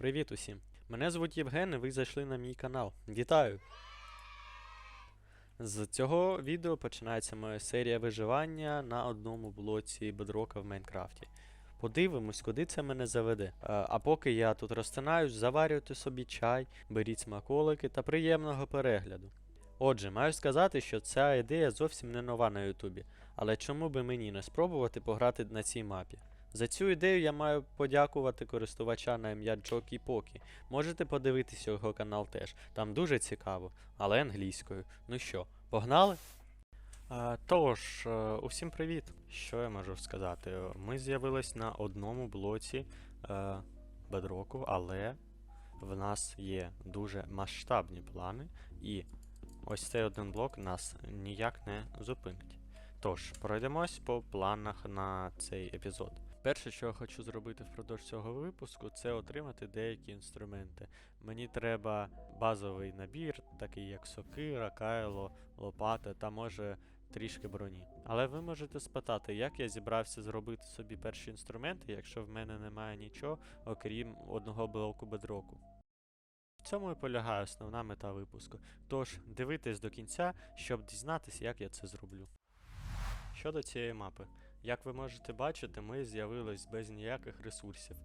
Привіт усім! Мене звуть Євген, і ви зайшли на мій канал. Вітаю! З цього відео починається моя серія виживання на одному блоці бедрока в Майнкрафті. Подивимось, куди це мене заведе. А поки я тут розтинаюсь, заварюйте собі чай, беріть смаколики та приємного перегляду. Отже, маю сказати, що ця ідея зовсім не нова на Ютубі, але чому би мені не спробувати пограти на цій мапі? За цю ідею я маю подякувати користувача на ім'я Джокі Покі. Можете подивитися його канал теж. Там дуже цікаво, але англійською. Ну що, погнали? А, тож, е, усім привіт! Що я можу сказати? Ми з'явились на одному блоці е, бедроку, але в нас є дуже масштабні плани, і ось цей один блок нас ніяк не зупинить. Тож, пройдемось по планах на цей епізод. Перше, що я хочу зробити впродовж цього випуску, це отримати деякі інструменти. Мені треба базовий набір, такий як сокира, кайло, лопата та може трішки броні. Але ви можете спитати, як я зібрався зробити собі перші інструменти, якщо в мене немає нічого, окрім одного блоку бедроку. В цьому і полягає основна мета випуску. Тож дивитесь до кінця, щоб дізнатися, як я це зроблю. Щодо цієї мапи, як ви можете бачити, ми з'явились без ніяких ресурсів.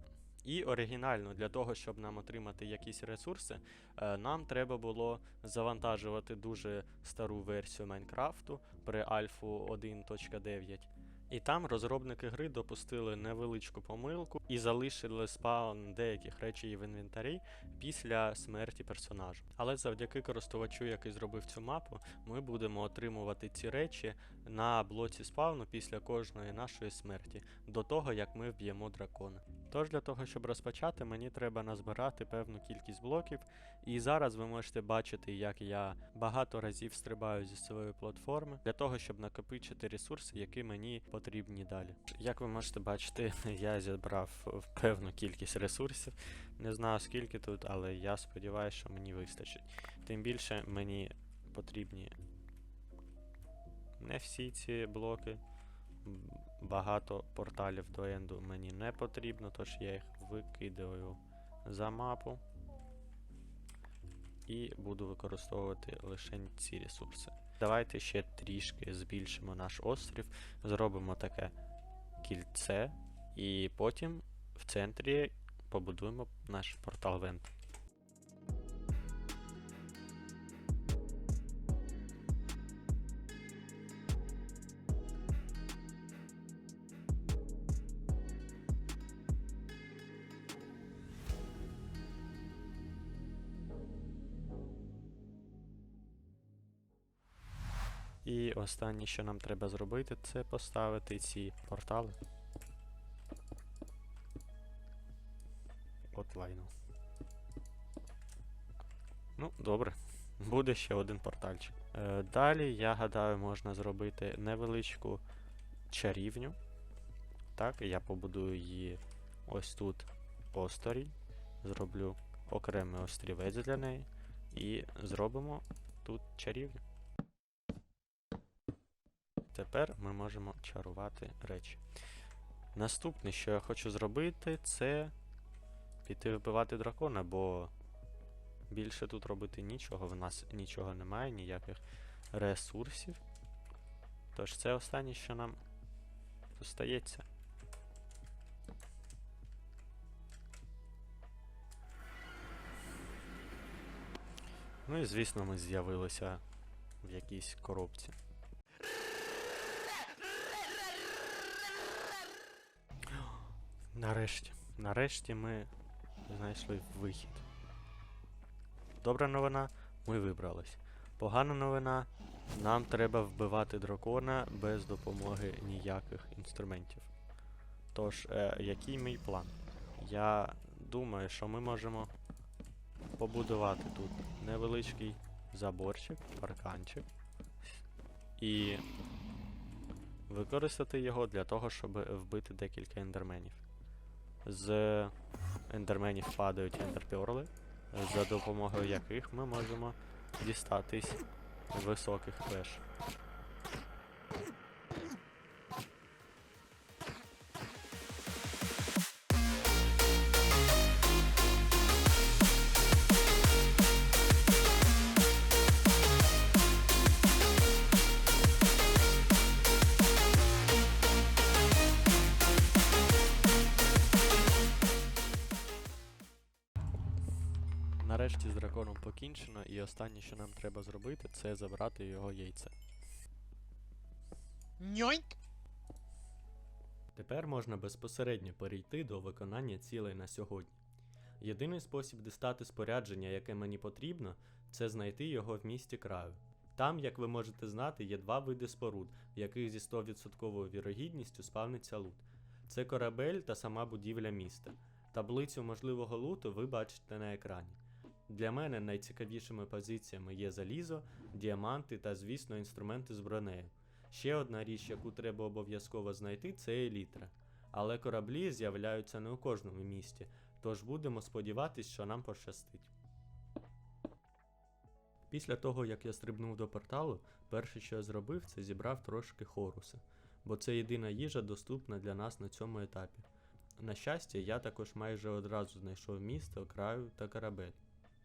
І оригінально для того, щоб нам отримати якісь ресурси, е, нам треба було завантажувати дуже стару версію Майнкрафту при альфу 1.9. І там розробники гри допустили невеличку помилку і залишили спаун деяких речей в інвентарі після смерті персонажа. Але завдяки користувачу, який зробив цю мапу, ми будемо отримувати ці речі на блоці спауну після кожної нашої смерті, до того як ми вб'ємо дракона. Тож для того, щоб розпочати, мені треба назбирати певну кількість блоків, і зараз ви можете бачити, як я багато разів стрибаю зі своєї платформи для того, щоб накопичити ресурси, які мені потрібні далі. Як ви можете бачити, я зібрав певну кількість ресурсів. Не знаю скільки тут, але я сподіваюся, що мені вистачить. Тим більше мені потрібні не всі ці блоки. Багато порталів до енду мені не потрібно, тож я їх викидаю за мапу і буду використовувати лише ці ресурси. Давайте ще трішки збільшимо наш острів, зробимо таке кільце, і потім в центрі побудуємо наш портал Вент. І останнє, що нам треба зробити, це поставити ці портали. От лайно. Ну, добре. Буде ще один портальчик. Е, далі, я гадаю, можна зробити невеличку чарівню. Так, я побудую її ось тут осторонь. Зроблю окремий острівець для неї. І зробимо тут чарівню. Тепер ми можемо чарувати речі. Наступне, що я хочу зробити, це піти вбивати дракона, бо більше тут робити нічого, в нас нічого немає, ніяких ресурсів. Тож це останнє, що нам зостається. Ну і звісно, ми з'явилися в якійсь коробці. Нарешті. Нарешті ми знайшли вихід. Добра новина, ми вибрались. Погана новина, нам треба вбивати дракона без допомоги ніяких інструментів. Тож, е, який мій план? Я думаю, що ми можемо побудувати тут невеличкий заборчик, парканчик. І використати його для того, щоб вбити декілька ендерменів. З ендерменів падають ендерперли, за допомогою яких ми можемо дістатись високих веж. Нарешті з драконом покінчено, і останнє, що нам треба зробити, це забрати його яйце. Ньойнк! Тепер можна безпосередньо перейти до виконання цілей на сьогодні. Єдиний спосіб дістати спорядження, яке мені потрібно, це знайти його в місті краю. Там, як ви можете знати, є два види споруд, в яких зі 100% вірогідністю спавниться лут. Це корабель та сама будівля міста. Таблицю можливого луту ви бачите на екрані. Для мене найцікавішими позиціями є залізо, діаманти та, звісно, інструменти з бронею. Ще одна річ, яку треба обов'язково знайти, це елітра. Але кораблі з'являються не у кожному місті, тож будемо сподіватись, що нам пощастить. Після того, як я стрибнув до порталу, перше, що я зробив, це зібрав трошки хоруса, бо це єдина їжа доступна для нас на цьому етапі. На щастя, я також майже одразу знайшов місто, краю та корабель.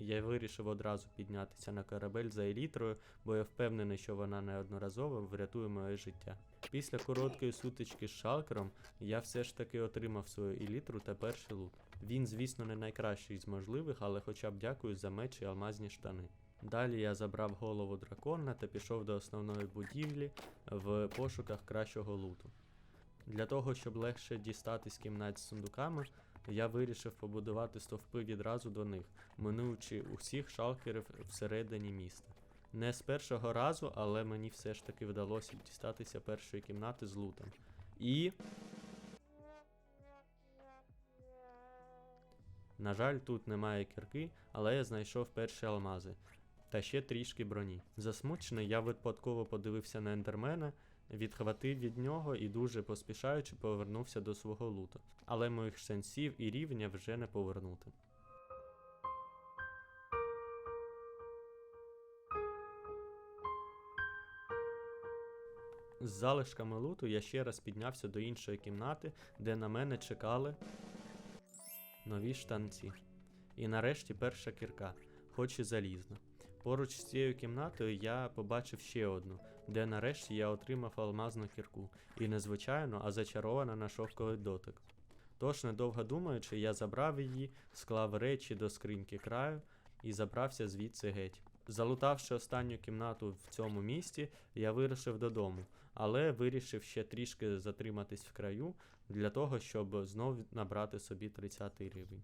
Я вирішив одразу піднятися на корабель за елітрою, бо я впевнений, що вона неодноразово врятує моє життя. Після короткої сутички з шалкером я все ж таки отримав свою елітру та перший лут. Він, звісно, не найкращий з можливих, але хоча б дякую за меч і алмазні штани. Далі я забрав голову дракона та пішов до основної будівлі в пошуках кращого луту. Для того, щоб легше дістатись кімнат з сундуками, я вирішив побудувати стовпи відразу до них, минуючи усіх шалкерів всередині міста. Не з першого разу, але мені все ж таки вдалося дістатися першої кімнати з лутом. І. На жаль, тут немає кірки, але я знайшов перші алмази та ще трішки броні. Засмучений, я випадково подивився на ендермена, відхватив від нього і дуже поспішаючи повернувся до свого луту. Але моїх шансів і рівня вже не повернути. З залишками луту я ще раз піднявся до іншої кімнати, де на мене чекали нові штанці. І нарешті перша кірка, хоч і залізна. Поруч з цією кімнатою я побачив ще одну, де нарешті я отримав алмазну кірку, і не звичайно, а зачарована на шовковий дотик. Тож, недовго думаючи, я забрав її, склав речі до скриньки краю і забрався звідси геть. Залутавши останню кімнату в цьому місті, я вирушив додому, але вирішив ще трішки затриматись в краю для того, щоб знов набрати собі 30 рівень.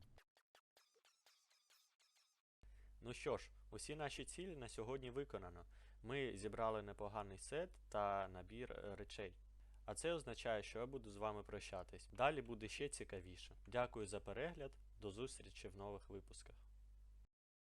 Ну що ж, усі наші цілі на сьогодні виконано. Ми зібрали непоганий сет та набір е, речей. А це означає, що я буду з вами прощатись. Далі буде ще цікавіше. Дякую за перегляд, до зустрічі в нових випусках.